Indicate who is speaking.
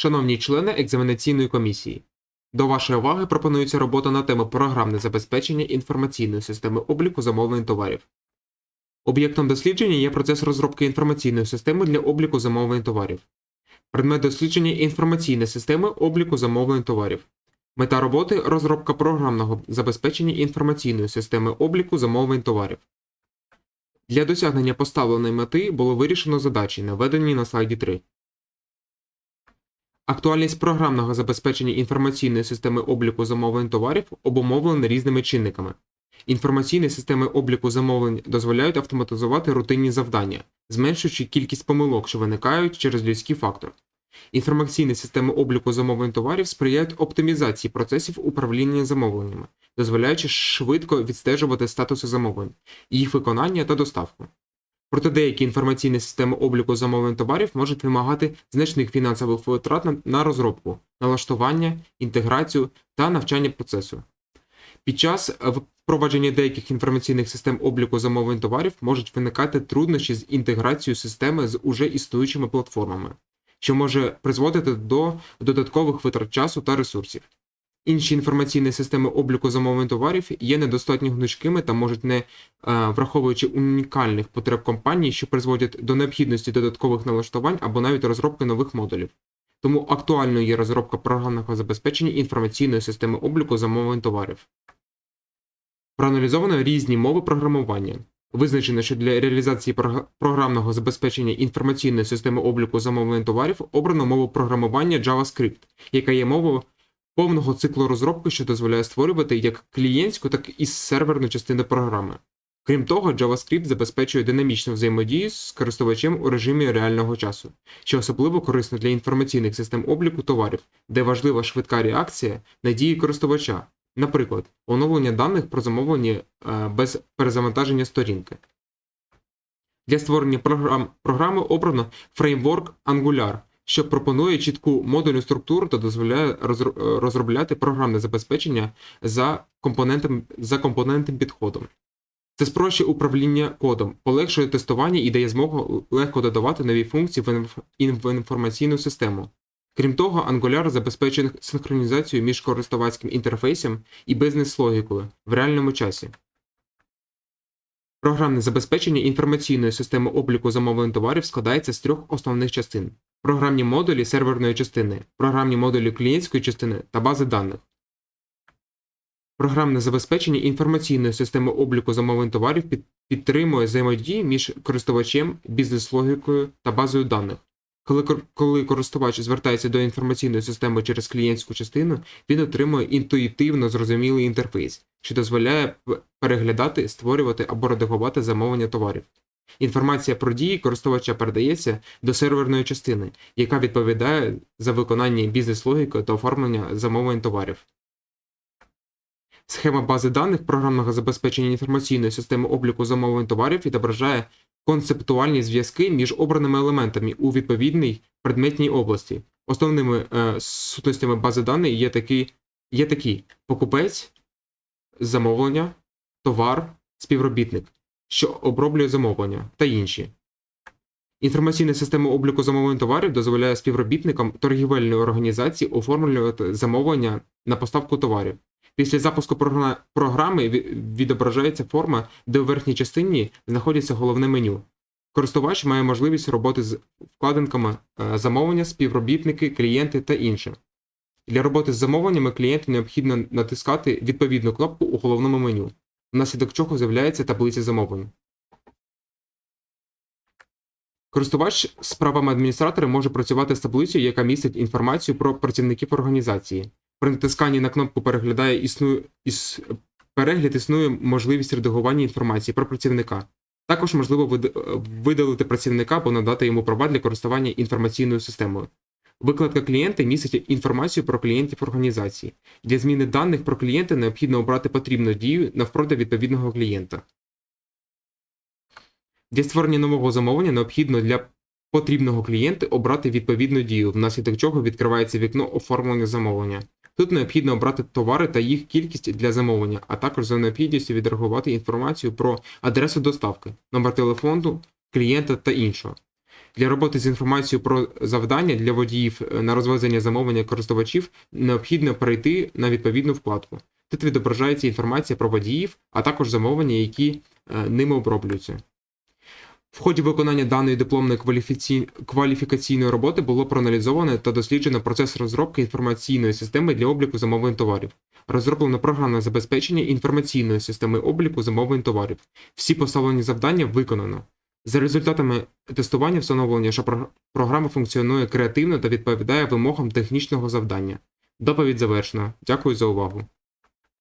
Speaker 1: Шановні члени екзаменаційної комісії, до вашої уваги пропонується робота на тему програмне забезпечення інформаційної системи обліку замовлень товарів. Об'єктом дослідження є процес розробки інформаційної системи для обліку замовлень товарів. Предмет дослідження інформаційної системи обліку замовлень товарів. Мета роботи розробка програмного забезпечення інформаційної системи обліку замовлень товарів. Для досягнення поставленої мети було вирішено задачі, наведені на слайді 3. Актуальність програмного забезпечення інформаційної системи обліку замовлень товарів обумовлена різними чинниками. Інформаційні системи обліку замовлень дозволяють автоматизувати рутинні завдання, зменшуючи кількість помилок, що виникають через людський фактор. Інформаційні системи обліку замовлень товарів сприяють оптимізації процесів управління замовленнями, дозволяючи швидко відстежувати статуси замовлень, їх виконання та доставку. Проте деякі інформаційні системи обліку замовлень товарів можуть вимагати значних фінансових витрат на- розробку, налаштування, інтеграцію та навчання процесу. Під час е, впровадження деяких інформаційних систем обліку замовлень товарів можуть виникати труднощі з інтеграцією системи з уже існуючими платформами, що може призводити до додаткових витрат часу та ресурсів. Інші інформаційні системи обліку замовлень товарів є недостатньо гнучкими та можуть не е, враховуючи унікальних потреб компанії, що призводять до необхідності додаткових налаштувань або навіть розробки нових модулів. Тому актуальною є розробка програмного забезпечення інформаційної системи обліку замовлень товарів. Проаналізовано різні мови програмування. Визначено, що для реалізації програмного забезпечення інформаційної системи обліку замовлень товарів обрано мову програмування JavaScript, яка є мовою повного циклу розробки, що дозволяє створювати як клієнтську, так і серверну частину програми. Крім того, JavaScript забезпечує динамічну взаємодію з користувачем у режимі реального часу, що особливо корисно для інформаційних систем обліку товарів, де важлива швидка реакція на дії користувача, наприклад, оновлення даних про замовлення е, без перезавантаження сторінки. Для створення програм, програми обрано фреймворк Angular, що пропонує чітку модульну структуру та дозволяє розробляти програмне забезпечення за компонентом, за компонентним підходом. Це спрощує управління кодом, полегшує тестування і дає змогу легко додавати нові функції в інформаційну систему. Крім того, Angular забезпечує синхронізацію між користувацьким інтерфейсом і бізнес-логікою в реальному часі. Програмне забезпечення інформаційної системи обліку замовлень товарів складається з трьох основних частин: програмні модулі серверної частини, програмні модулі клієнтської частини та бази даних. Програмне забезпечення інформаційної системи обліку замовлень товарів підтримує взаємодію між користувачем, бізнес-логікою та базою даних. Коли, коли користувач звертається до інформаційної системи через клієнтську частину, він отримує інтуїтивно зрозумілий інтерфейс, що дозволяє переглядати, створювати або редагувати замовлення товарів. Інформація про дії користувача передається до серверної частини, яка відповідає за виконання бізнес-логіки та оформлення замовлень товарів. Схема бази даних програмного забезпечення інформаційної системи обліку замовлень товарів відображає концептуальні зв'язки між обраними елементами у відповідній предметній області. Основними е, сутностями бази даних є такі, є такі покупець, замовлення, товар, співробітник, що оброблює замовлення та інші. Інформаційна система обліку замовлень товарів дозволяє співробітникам торгівельної організації оформлювати замовлення на поставку товарів. Після запуску програми відображається форма, де у верхній частині знаходиться головне меню. Користувач має можливість роботи з вкладинками е, замовлення, співробітники, клієнти та інше. Для роботи з замовленнями клієнту необхідно натискати відповідну кнопку у головному меню, внаслідок чого з'являється таблиця замовлень. Користувач з правами адміністратора може працювати з таблицею, яка містить інформацію про працівників організації. При натисканні на кнопку переглядає існує, іс, перегляд існує можливість редагування інформації про працівника. Також можливо видалити працівника або надати йому права для користування інформаційною системою. Викладка клієнта містить інформацію про клієнтів організації. Для зміни даних про клієнта необхідно обрати потрібну дію навпроти відповідного клієнта. Для створення нового замовлення необхідно для потрібного клієнта обрати відповідну дію, внаслідок чого відкривається вікно оформлення замовлення. Тут необхідно обрати товари та їх кількість для замовлення, а також за необхідністю відреагувати інформацію про адресу доставки, номер телефону клієнта та іншого. Для роботи з інформацією про завдання для водіїв е, на розвезення замовлення користувачів необхідно перейти на відповідну вкладку. Тут відображається інформація про водіїв, а також замовлення, які е, ними оброблюються. В ході виконання даної дипломної кваліфіці... кваліфікаційної роботи було проаналізовано та досліджено процес розробки інформаційної системи для обліку замовлень товарів. Розроблено програмне забезпечення інформаційної системи обліку замовлень товарів. Всі поставлені завдання виконано. За результатами тестування встановлено, що програма функціонує креативно та відповідає вимогам технічного завдання. Доповідь завершена. Дякую за увагу.